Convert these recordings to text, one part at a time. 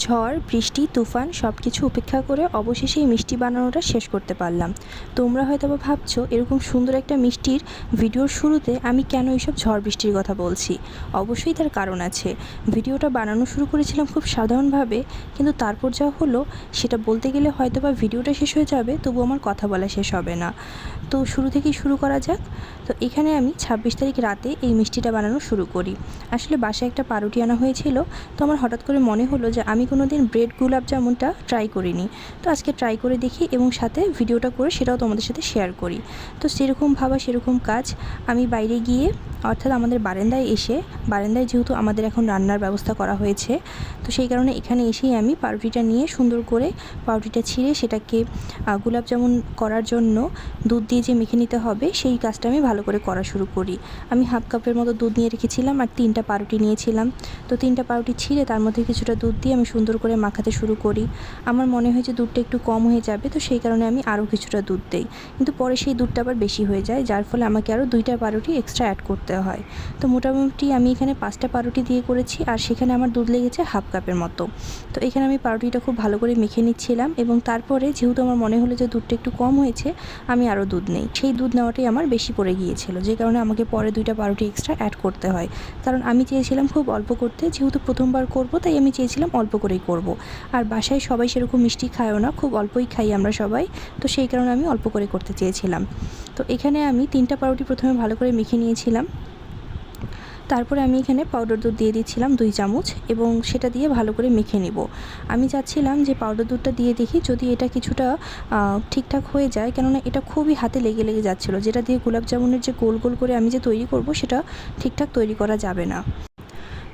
ঝড়, বৃষ্টি, তুফান সব কিছু উপেক্ষা করে অবশেষে এই মিষ্টি বানানোটা শেষ করতে পারলাম। তোমরা হয়তো বা ভাবছ, এরকম সুন্দর একটা মিষ্টির ভিডিওর শুরুতে আমি কেন এইসব ঝড়, বৃষ্টির কথা বলছি? অবশ্যই তার কারণ আছে। ভিডিওটা বানানো শুরু করেছিলাম খুব সাধারণভাবে, কিন্তু তারপর যা হলো, সেটা বলতে গেলে হয়তো বা ভিডিওটা শেষ হয়ে যাবে, তবু আমার কথা বলা শেষ হবে না। তো শুরু থেকেই শুরু করা যাক। তো এখানে আমি ছাব্বিশ তারিখ রাতে এই মিষ্টিটা বানানো শুরু করি। আসলে বাসায় একটা পাউরুটি আনা হয়েছিল, তো আমার হঠাৎ করে মনে হলো যে আমি কোনো দিন ব্রেড গুলাব জামুনটা ট্রাই করিনি। তো আজকে ট্রাই করে দেখি এবং সাথে ভিডিওটা করে সেটাও তোমাদের সাথে শেয়ার করি। তো সেরকম ভাবা, সেরকম কাজ আমি বাইরে গিয়ে অর্থাৎ আমাদের বারান্দায় এসে, বারান্দায় যেহেতু আমাদের এখন রান্নার ব্যবস্থা করা হয়েছে, তো সেই কারণে এখানে এসেই আমি পাউরুটিটা নিয়ে সুন্দর করে পাউরুটিটা ছিঁড়ে সেটাকে গোলাপ জামুন করার জন্য দুধ দিয়ে যে মেখে নিতে হবে সেই কাজটা আমি ভালো করে করা শুরু করি। আমি হাফ কাপের মতো দুধ নিয়ে রেখেছিলাম আর তিনটা পাউরুটি নিয়েছিলাম। তো তিনটা পাউরুটি ছিঁড়ে তার মধ্যে কিছুটা দুধ দিয়ে আমি সুন্দর করে মাখাতে শুরু করি। আমার মনে হয় যে দুধটা একটু কম হয়ে যাবে, তো সেই কারণে আমি আরও কিছুটা দুধ দিই। কিন্তু পরে সেই দুধটা আবার বেশি হয়ে যায়, যার ফলে আমাকে আরও দুইটা পাউরুটি এক্সট্রা অ্যাড করতে হয়। তো মোটামুটি আমি এখানে পাঁচটা পাউরুটি দিয়ে করেছি, আর সেখানে আমার দুধ লেগেছে হাফ কাপের মতো। তো এখানে আমি পাউরুটিটা খুব ভালো করে মেখে নিচ্ছিলাম এবং তারপরে যেহেতু আমার মনে হলো যে দুধটা একটু কম হয়েছে, আমি আরও দুধ নেই। সেই দুধ নেওয়াটাই আমার বেশি পড়ে গিয়েছিল, যে কারণে আমাকে পরে দুইটা পাউরুটি এক্সট্রা অ্যাড করতে হয়। কারণ আমি চেয়েছিলাম খুব অল্প করতে, যেহেতু প্রথমবার করব, তাই আমি চেয়েছিলাম অল্প করেই করব। আর বাসায় সবাই সেরকম মিষ্টি খায়ও না, খুব অল্পই খাই আমরা সবাই। তো সেই কারণে আমি অল্প করে করতে চেয়েছিলাম। তো এখানে আমি তিনটা পাউরুটি প্রথমে ভালো করে মেখে নিয়েছিলাম। তারপরে আমি এখানে পাউডার দুধ দিয়ে দিচ্ছিলাম দুই চামচ এবং সেটা দিয়ে ভালো করে মেখে নেব। আমি চাচ্ছিলাম যে পাউডার দুধটা দিয়ে দেখি যদি এটা কিছুটা ঠিকঠাক হয়ে যায়। কেননা এটা খুবই হাতে লেগে লেগে যাচ্ছিল। যেটা দিয়ে গোলাপ জামুনের যে গোল গোল করে আমি যে তৈরি করব সেটা ঠিকঠাক তৈরি করা যাবে না।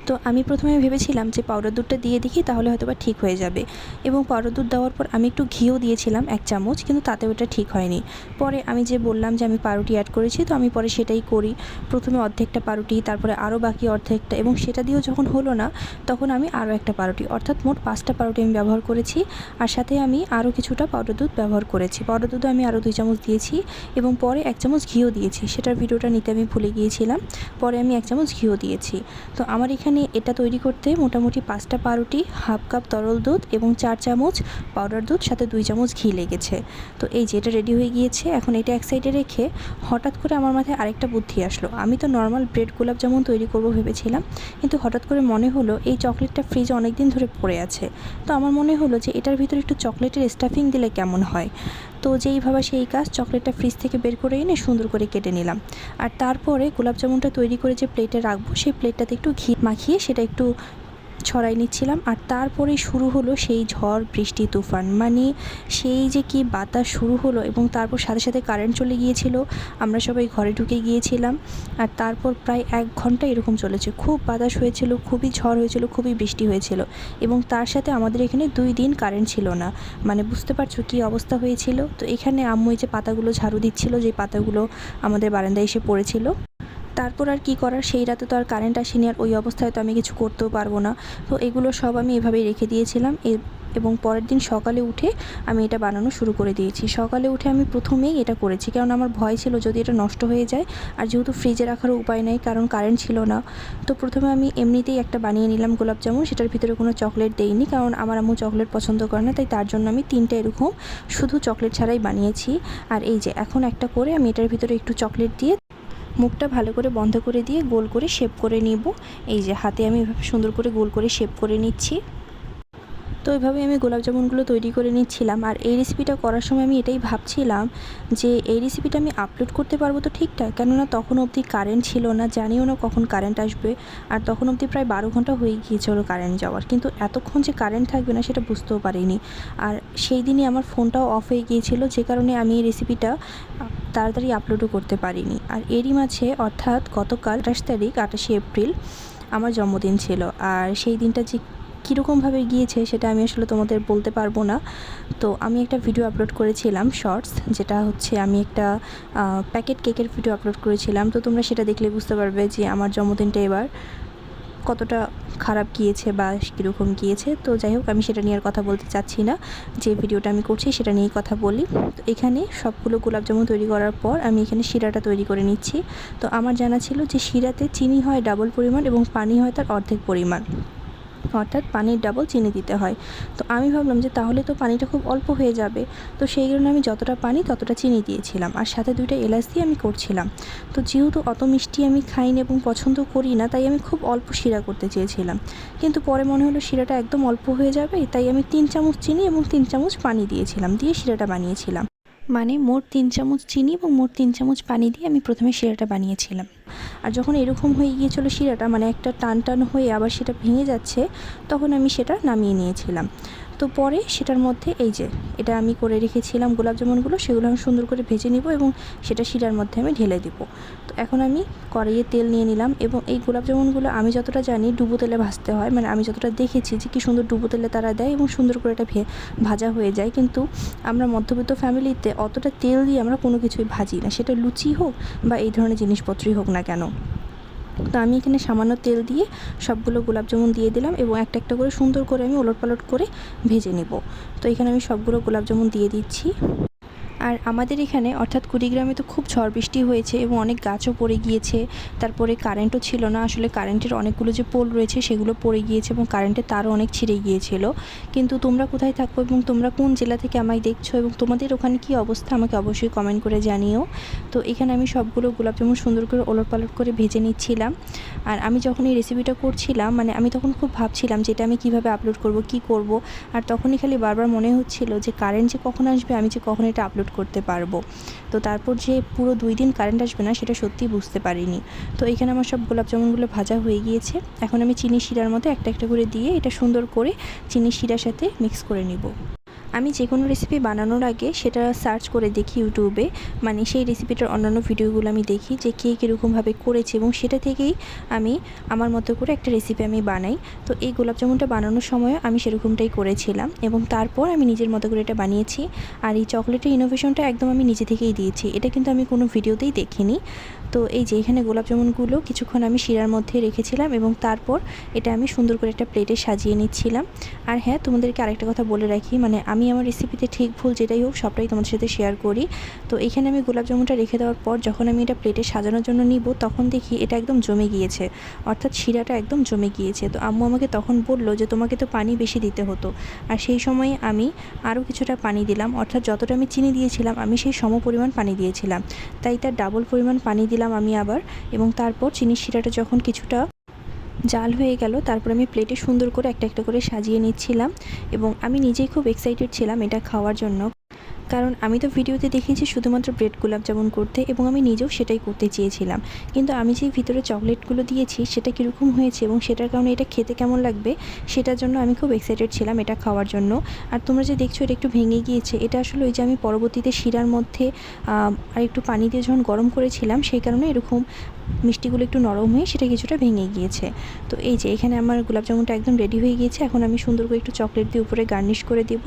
তো আমি প্রথমে ভেবেছিলাম যে পাউডার দুধটা দিয়ে দেখি তাহলে হয়তো বা ঠিক হয়ে যাবে। এবং পাউডার দুধ দেওয়ার পর আমি একটু ঘিও দিয়েছিলাম এক চামচ, কিন্তু তাতে ওটা ঠিক হয়নি। পরে আমি যে বললাম যে আমি পাউরুটি অ্যাড করেছি, তো আমি পরে সেটাই করি। প্রথমে অর্ধেকটা পাউরুটি, তারপরে আরও বাকি অর্ধেকটা এবং সেটা দিয়েও যখন হলো না, তখন আমি আরও একটা পাউরুটি, অর্থাৎ মোট পাঁচটা পাউরুটি আমি ব্যবহার করেছি। আর সাথে আমি আরও কিছুটা পাউডার দুধ ব্যবহার করেছি। পাউডার দুধ আমি আরও দুই চামচ দিয়েছি এবং পরে এক চামচ ঘিও দিয়েছি। সেটার ভিডিওটা নিতে আমি ভুলে গিয়েছিলাম। পরে আমি এক চামচ ঘিও দিয়েছি। তো আমার এখানে এটা তৈরি করতে মোটামুটি পাঁচটা পাউরুটি, হাফ কাপ তরল দুধ এবং চার চামচ পাউডার দুধ, সাথে দুই চামচ ঘি লেগেছে। তো এই যে এটা রেডি হয়ে গিয়েছে, এখন এটা এক সাইডে রেখে হঠাৎ করে আমার মাথায় আরেকটা বুদ্ধি আসলো। আমি তো নর্মাল ব্রেড গোলাপ যেমন তৈরি করব ভেবেছিলাম, কিন্তু হঠাৎ করে মনে হলো এই চকলেটটা ফ্রিজে অনেক দিন ধরে পড়ে আছে। তো আমার মনে হলো যে এটার ভিতরে একটু চকলেটের স্টাফিং দিলে কেমন হয়? তো যেইভাবে সেই কাজ চকলেটটা ফ্রিজ থেকে বের করে এনে সুন্দর করে কেটে নিলাম। আর তারপরে গোলাপ জামুনটা তৈরি করে যে প্লেটে রাখব, সেই প্লেটটাতে একটু ঘি মাখিয়ে সেটা একটু ছড়াই নিচ্ছিলাম। আর তারপরেই শুরু হলো সেই ঝড়, বৃষ্টি, তুফান। মানে সেই যে কি বাতাস শুরু হলো এবং তারপর সাথে সাথে কারেন্ট চলে গিয়েছিল, আমরা সবাই ঘরে ঢুকে গিয়েছিলাম। আর তারপর প্রায় এক ঘণ্টা এরকম চলেছে। খুব বাতাস হয়েছিল, খুবই ঝড় হয়েছিল, খুবই বৃষ্টি হয়েছিল এবং তার সাথে আমাদের এখানে দুই দিন কারেন্ট ছিল না। মানে বুঝতে পারছ কী অবস্থা হয়েছিল? তো এখানে আম্মু এই যে পাতাগুলো ঝাড়ু দিচ্ছিল যে পাতাগুলো আমাদের বারান্দায় এসে পড়েছিল। তারপর আর কি করার? সেই রাতে তো আর কারেন্ট আসেনি আর ওই অবস্থায় তো আমি কিছু করতেও পারব না। তো এগুলো সব আমি এভাবেই রেখে দিয়েছিলাম। এবং পরের দিন সকালে উঠে আমি এটা বানানো শুরু করে দিয়েছি। সকালে উঠে আমি প্রথমেই এটা করেছি। কারণ আমার ভয় ছিল যদি এটা নষ্ট হয়ে যায়। আর যেহেতু ফ্রিজে রাখারও উপায় নেই, কারণ কারেন্ট ছিল না। তো প্রথমে আমি এমনিতেই একটা বানিয়ে নিলাম গোলাপ জামুন। সেটার ভিতরে কোনো চকলেট দেইনি, কারণ আমার আম্মু চকলেট পছন্দ করে না। তাই তার জন্য আমি তিনটে এরকম শুধু চকলেট ছাড়াই বানিয়েছি। আর এই যে, এখন একটা করে আমি এটার ভিতরে একটু চকলেট দিয়ে মুখটা ভালো করে বন্ধ করে দিয়ে গোল করে শেপ করে নিব। এই যে হাতে আমি এভাবে সুন্দর করে গোল করে শেপ করে নিচ্ছি। তো এইভাবে আমি গোলাপ জামুনগুলো তৈরি করে নিচ্ছিলাম। আর এই রেসিপিটা করার সময় আমি এটাই ভাবছিলাম যে এই রেসিপিটা আমি আপলোড করতে পারব তো ঠিকঠাক, কেননা তখন অবধি কারেন্ট ছিল না, জানিও না কখন কারেন্ট আসবে। আর তখন অবধি প্রায় বারো ঘণ্টা হয়ে গিয়েছিল কারেন্ট যাওয়ার। কিন্তু এতক্ষণ যে কারেন্ট থাকবে না সেটা বুঝতেও পারিনি। আর সেই দিনই আমার ফোনটাও অফ হয়ে গিয়েছিল, যে কারণে আমি এই রেসিপিটা তাড়াতাড়ি আপলোডও করতে পারিনি। আর এরই মাঝে অর্থাৎ গতকাল আঠাশ তারিখ, আঠাশে এপ্রিল আমার জন্মদিন ছিল। আর সেই দিনটা যে কীরকমভাবে গিয়েছে সেটা আমি আসলে তোমাদের বলতে পারব না। তো আমি একটা ভিডিও আপলোড করেছিলাম শর্টস যেটা হচ্ছে আমি একটা প্যাকেট কেকের ভিডিও আপলোড করেছিলাম। তো তোমরা সেটা দেখলে বুঝতে পারবে যে আমার জন্মদিনটা এবার কতটা খারাপ গিয়েছে বা কীরকম গিয়েছে, তো যাই হোক, আমি সেটা নিয়ে আর কথা বলতে চাচ্ছি না। যে ভিডিওটা আমি করছি সেটা নিয়েই কথা বলি। তো এখানে সবগুলো গোলাপ জামুন তৈরি করার পর আমি এখানে শিরাটা তৈরি করে নিচ্ছি। তো আমার জানা ছিল যে শিরাতে চিনি হয় ডাবল পরিমাণ এবং পানি হয় তার অর্ধেক পরিমাণ। অর্থাৎ পানির ডাবল চিনি দিতে হয়। তো আমি ভাবলাম যে তাহলে তো পানিটা খুব অল্প হয়ে যাবে। তো সেই কারণে আমি যতটা পানি ততটা চিনি দিয়েছিলাম। আর সাথে দুইটা এলাচ দিয়ে আমি করছিলাম। তো যেহেতু অত মিষ্টি আমি খাইনি এবং পছন্দ করি না, তাই আমি খুব অল্প শিরা করতে চেয়েছিলাম। কিন্তু পরে মনে হলো শিরাটা একদম অল্প হয়ে যাবে, তাই আমি তিন চামচ চিনি এবং তিন চামচ পানি দিয়েছিলাম, দিয়ে শিরাটা বানিয়েছিলাম। মানে মোট তিন চামচ চিনি এবং মোট তিন চামচ পানি দিয়ে আমি প্রথমে শিরাটা বানিয়েছিলাম। আর যখন এরকম হয়ে গিয়েছিল শিরাটা মানে একটা টান টান হয়ে আবার সেটা ভেঙে যাচ্ছে, তখন আমি সেটা নামিয়ে নিয়েছিলাম। তো পরে সেটার মধ্যে এই যে, এটা আমি করে রেখেছিলাম গোলাপ জামুনগুলো, সেগুলো আমি সুন্দর করে ভেজে নিব এবং সেটা শিরার মধ্যে আমি ঢেলে দিব। তো এখন আমি কড়াইয়ে তেল নিয়ে নিলাম এবং এই গোলাপ জামুনগুলো আমি যতটা জানি ডুবো তেলে ভাজতে হয়। মানে আমি যতটা দেখেছি যে কী সুন্দর ডুবো তেলে তারা দেয় এবং সুন্দর করে এটা ভাজা হয়ে যায়। কিন্তু আমরা মধ্যবিত্ত ফ্যামিলিতে অতটা তেল দিয়ে আমরা কোনো কিছুই ভাজি না। সেটা লুচি হোক বা এই ধরনের জিনিসপত্রই হোক না কেন। তো আমি এখানে সামান্য তেল দিয়ে সবগুলো গোলাপ জামুন দিয়ে দিলাম এবং একটা একটা করে সুন্দর করে আমি ওলট পালট করে ভেজে নেব। তো এখানে আমি সবগুলো গোলাপ জামুন দিয়ে দিচ্ছি। আর আমাদের এখানে অর্থাৎ কুড়িগ্রামে তো খুব ঝড় বৃষ্টি হয়েছে এবং অনেক গাছও পড়ে গিয়েছে। তারপরে কারেন্টও ছিল না। আসলে কারেন্টের অনেকগুলো যে পোল রয়েছে, সেগুলো পড়ে গিয়েছে এবং কারেন্টের তারও অনেক ছিঁড়ে গিয়েছিল। কিন্তু তোমরা কোথায় থাকো এবং তোমরা কোন জেলা থেকে আমায় দেখছ এবং তোমাদের ওখানে কী অবস্থা, আমাকে অবশ্যই কমেন্ট করে জানিও। তো এখানে আমি সবগুলো গোলাপ জামুন সুন্দর করে ওলট পালট করে ভেজে নিচ্ছিলাম। আর আমি যখন এই রেসিপিটা করছিলাম মানে আমি তখন খুব ভাবছিলাম যে এটা আমি কীভাবে আপলোড করব, কি করব। আর তখনই খালি বারবার মনে হচ্ছিল যে কারেন্ট যে কখন আসবে, আমি যে কখন এটা আপলোড করতে পারব। তো তারপর যে পুরো দুই দিন কারেন্ট আসবে না, সেটা সত্যি বুঝতে পারিনি। তো এখানে আমার সব গোলাপ জামুনগুলো ভাজা হয়ে গিয়েছে। এখন আমি চিনি শিরার মতো একটা একটা করে দিয়ে এটা সুন্দর করে চিনি শিরার সাথে মিক্স করে নিব। আমি যে কোনো রেসিপি বানানোর আগে সেটা সার্চ করে দেখি ইউটিউবে। মানে সেই রেসিপিটার অন্যান্য ভিডিওগুলো আমি দেখি যে কে কীরকমভাবে করেছে এবং সেটা থেকেই আমি আমার মতো করে একটা রেসিপি আমি বানাই। তো এই গোলাপ জামুনটা বানানোর সময় আমি সেরকমটাই করেছিলাম এবং তারপর আমি নিজের মতো করে এটা বানিয়েছি। আর এই চকলেটের ইনোভেশনটা একদম আমি নিজে থেকেই দিয়েছি। এটা কিন্তু আমি কোনো ভিডিওতেই দেখিনি। তো এই যে এখানে গোলাপ জামুনগুলো কিছুক্ষণ আমি শিরার মধ্যে রেখেছিলাম এবং তারপর এটা আমি সুন্দর করে একটা প্লেটে সাজিয়ে নিচ্ছিলাম। আর হ্যাঁ তোমাদেরকে আরেকটা কথা বলে রাখি মানে আমি আমার রেসিপিতে ঠিক ভুল যেটাই হোক সবটাই তোমাদের সাথে শেয়ার করি। তো এখানে আমি গোলাপ জামুনটা রেখে দেওয়ার পর যখন আমি এটা প্লেটে সাজানোর জন্য নিব, তখন দেখি এটা একদম জমে গিয়েছে। অর্থাৎ শিরাটা একদম জমে গিয়েছে। তো আম্মু আমাকে তখন বলল যে, তোমাকে তো পানি বেশি দিতে হতো। আর সেই সময়ে আমি আরও কিছুটা পানি দিলাম। অর্থাৎ যতটা আমি চিনি দিয়েছিলাম, আমি সেই সম পরিমাণ পানি দিয়েছিলাম। তাই তার ডাবল পরিমাণ পানি দিলাম। আমি আবার এবং তারপর চিনির শিরাটা যখন কিছুটা জাল হয়ে গেল, তারপর আমি প্লেটে সুন্দর করে একটা একটা করে সাজিয়ে নিচ্ছিলাম এবং আমি নিজেই খুব এক্সাইটেড ছিলাম এটা খাওয়ার জন্য। কারণ আমি তো ভিডিওতে দেখেছি শুধুমাত্র ব্রেড গোলাপ জামুন করতে এবং আমি নিজেও সেটাই করতে চেয়েছিলাম। কিন্তু আমি যে ভিতরে চকলেটগুলো দিয়েছি, সেটা কীরকম হয়েছে এবং সেটার কারণে এটা খেতে কেমন লাগবে, সেটার জন্য আমি খুব এক্সাইটেড ছিলাম এটা খাওয়ার জন্য। আর তোমরা যে দেখছ এটা একটু ভেঙে গিয়েছে, এটা আসলে ওই যে আমি পরবর্তীতে শিরার মধ্যে আর একটু পানি দিয়ে যখন গরম করেছিলাম, সেই কারণে এরকম মিষ্টিগুলো একটু নরম হয়ে সেটা কিছুটা ভেঙে গিয়েছে। তো এই যে এখানে আমার গোলাপ জামুনটা একদম রেডি হয়ে গিয়েছে, এখন আমি সুন্দর করে একটু চকলেট দিয়ে উপরে গার্নিশ করে দেব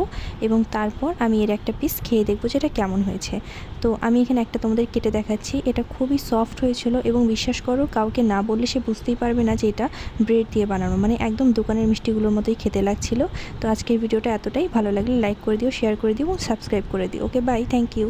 এবং তারপর আমি এর একটা পিস খেয়ে দেখব যে এটা কেমন হয়েছে। তো আমি এখানে একটা তোমাদের কেটে দেখাচ্ছি। এটা খুবই সফট হয়েছিল এবং বিশ্বাস করো, কাউকে না বললে সে বুঝতেই পারবে না যে এটা ব্রেড দিয়ে বানানো। মানে একদম দোকানের মিষ্টিগুলোর মতোই খেতে লাগছিল। তো আজকের ভিডিওটা এতটাই। ভালো লাগলে লাইক করে দিও শেয়ার করে দিও এবং সাবস্ক্রাইব করে দিও। Okay bye thank you